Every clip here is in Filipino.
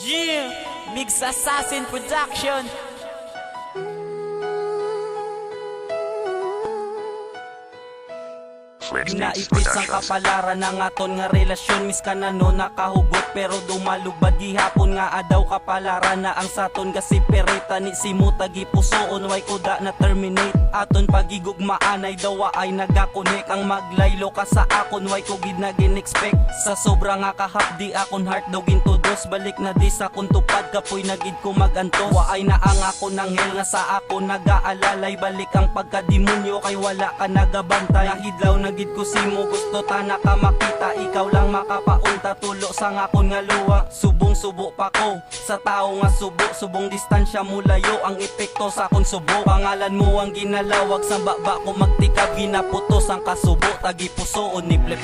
Yeah, Mix Assassin Production. Naipis ang kapalaran ng aton nga relasyon Mis ka na no nakahugot pero dumalubad. Gihapon nga adaw kapalaran na ang saton gasiperita ni simutagi pusoon way kuda na terminate. Aton pagigugmaan ay dawa ay nagakonek. Ang maglaylo ka sa akon way ko gid na expect sa sobra nga kahapdi akon heart daw gintudos balik na di sa kun tupad kapoy nagid ko magantos. Wa ay na ang ako nang hell nga sa ako nagaalalay. Balik ang pagkademonyo kay wala ka nagabantay. Nahidlaw na gid ko simo gusto ta na ka makita. Ikaw lang makapaunta tulo sa ngakon nga luwa. Subong subo pa ko sa tao nga subo. Subong distansya mulayo ang epekto sa akong subo. Pangalan mo ang ginalawag sa baba ko magtikab. Ginaputos ang kasubo tagi pusoon ni flip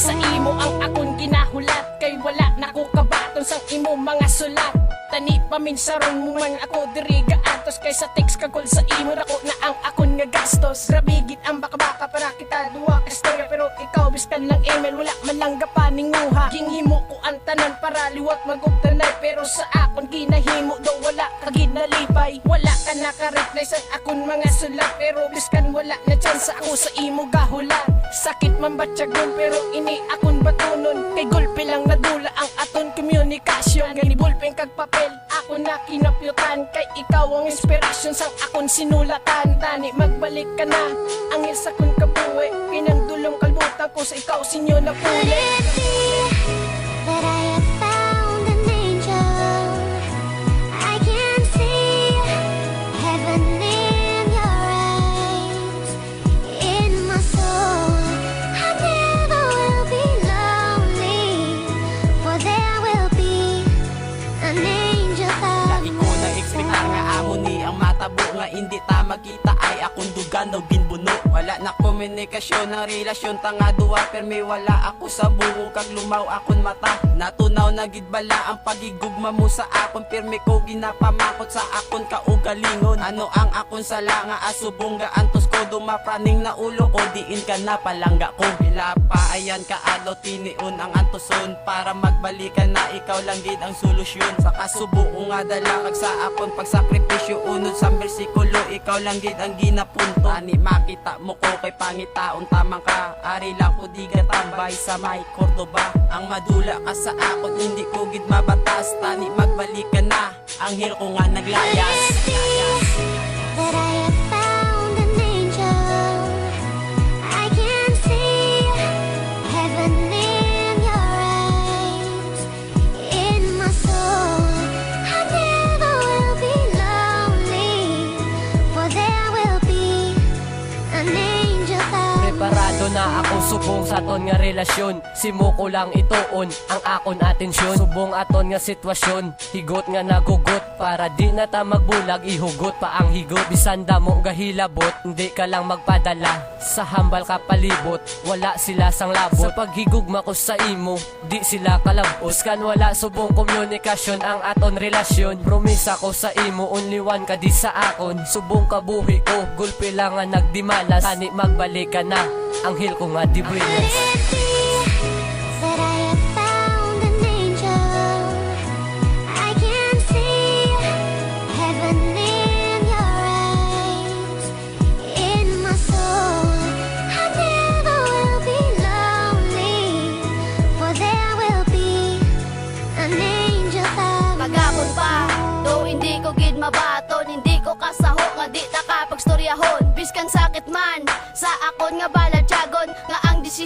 sa imo ang akong ginahulat Kay wala na ko kabaton sa imo mga sulat. Tani pa min sarong mo man ako diri gaatos Kay sa text kagol sa imo nako na ang akon nga gastos. Rabigit ang baka-baka para kita duwa ka Pero ikaw biskan lang email wala man lang gapaning nguha Ginghimo ko ang tanan para liwat magugtanay Pero sa akon ginahimo daw wala ka ginalipay. Wala ka naka-reply sa akon mga sulat Pero biskan wala na chance ako sa imo gahulat Sakit man batyagon pero ini akon batunon. Kay gulpe lang nadula ang aton komunikasyon. Gani bulpeng kag papel ako na kinapyutan. Kay ikaw ang inspirasyon sang akon sinulatan. Tani magbalik ka na. Ang isa kong kabuhi Pinandulong kalbutan ko sa ikaw sinyo na Could hindi ta magkita ay akong dugan daw ginbuno. Wala na komunikasyon ng relasyon tanga duwa permi wala ako sa buong kag lumaw akon mata. Natunaw na gid bala ang pagigugma mo sa akon permi ko ginapamakot sa akon kaugalingon. Ano ang akon sala nga asubong antos ko dumapraning na ulo ko diin ka na palangga ko. Bila pa ayan ka adaw tiniun ang antoson. Para magbalikan na ikaw lang gid ang solusyon. Sa kasubo ko nga dala kag sa akon pagsakripisyo unod sa bersikulo ikaw lang gid ang ginapunto. Ani makita mo ko kay pangitaon tamang ka ari lang ko di ka tambay sa may Cordoba ang madula ka sa akon hindi ko gid mabatas. Tani magbalikan na. Ang hil ko nga naglayas subong sa aton nga relasyon. Simo ko lang ituon ang akon atensyon. Subong aton nga sitwasyon. Higot nga nagugot. Para di na ta magbulag Ihugot pa ang higot. Bisan damo gahilabot Hindi ka lang magpadala. Sa hambal ka palibot Wala sila sang labot. Sa paghigugma ko sa imo Di sila kalabot Kan wala subong komunikasyon Ang aton relasyon. Promisa ko sa imo Only one ka di sa akon. Subong kabuhi ko Gulpi lang nga nagdimalas. Tani magbalik ka na Anghel ko nga di buenas Could it be that I have found an angel? I can see heaven in your eyes, in my soul. I never will be lonely, for there will be an angel by Magapon pa, do hindi ko gid mabaton Hindi ko kasaho nga di ta kapagstoryahon Biskan sakit man, sa akon nga Nga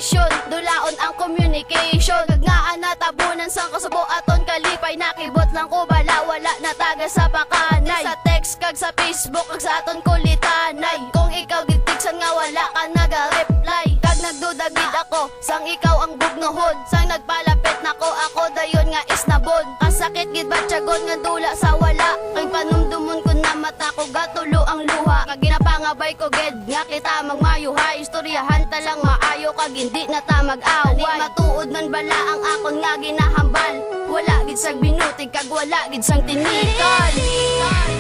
desisyon, dulaon ang communication. Kag nga natabunan sang kasubo aton kalipay Nakibot lang ko bala, wala na taga sa pakanay. Sa text kag sa Facebook, kag sa aton kulitanay. Kung ikaw gitiksan nga wala ka naga-reply Kag nagdudagid ako, sang ikaw ang bugnohon Sang nagpalapit Istoryahan talang maayo kag hindi na ta mag-away. Matuod man bala ang akon nga ginahambal. Wala gid sang binutig kag wala gid sang tinikan